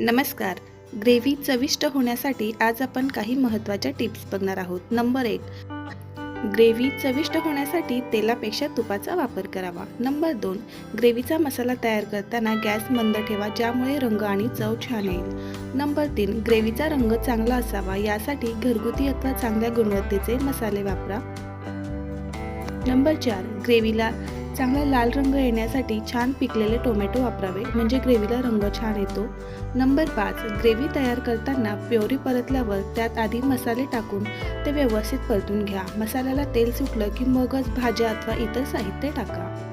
नमस्कार. ग्रेव्ही चविष्ट होण्यासाठी आज आपण काही महत्त्वाच्या टिप्स बघणार आहोत. नंबर एक ग्रेव्ही चविष्ट होण्यासाठी तेलापेक्षा तुपाचा वापर करावा. नंबर दोन ग्रेव्हीचा मसाला तयार करताना गॅस मंद ठेवा ज्यामुळे रंग आणि चव छान येईल. नंबर तीन ग्रेव्हीचा रंग चांगला असावा यासाठी घरगुती अथवा चांगल्या गुणवत्तेचे मसाले वापरा. नंबर चार ग्रेव्हीला चांगला लाल रंग येण्यासाठी छान पिकलेले टोमॅटो वापरावे. म्हणजे ग्रेव्हीला रंग छान येतो. नंबर पाच ग्रेव्ही तयार करताना प्योरी परतल्यावर त्यात आधी मसाले टाकून ते व्यवस्थित परतून घ्या. मसाल्याला तेल सुटलं की मगच भाज्या अथवा इतर साहित्य टाका.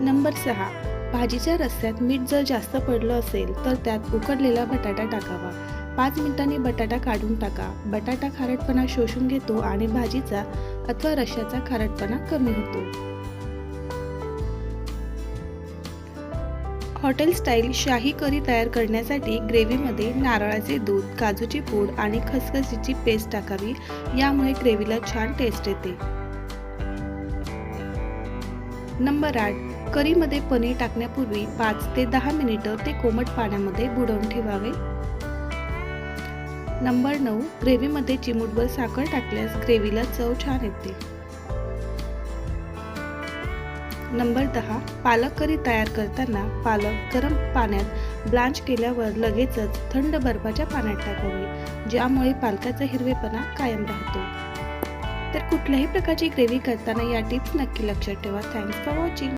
नंबर सहा भाजीच्या रस्त्यात मीठ जर जास्त पडलं असेल तर त्यात उकडलेला बटाटा टाकावा. पाच मिनिटांनी बटाटा काढून टाका. बटाटा खारटपणा शोषून घेतो आणि भाजीचा अथवा रश्याचा खारटपणा कमी होतो. हॉटेल स्टाईल शाही करी तयार करण्यासाठी ग्रेव्हीमध्ये नारळाचे दूध काजूची पूड आणि खसखसीची पेस्ट टाकावी. यामुळे ग्रेव्हीला छान टेस्ट येते. नंबर आठ. करीमध्ये पनीर टाकण्यापूर्वी पाच ते दहा मिनिटं ते कोमट पाण्यामध्ये बुडवून ठेवावे. नंबर नऊ. ग्रेव्हीमध्ये चिमूटभर साखर टाकल्यास ग्रेव्हीला चव छान येते. नंबर दहा पालक करी तयार करताना पालक गरम पाण्यात ब्लांच केल्यावर लगेचच थंड बर्फाच्या पाण्यात टाकावे ज्यामुळे पालकाचा हिरवेपणा कायम राहतो. तर कुठल्याही प्रकारची ग्रेव्ही करताना या टिप्स नक्की लक्षात ठेवा. Thanks for watching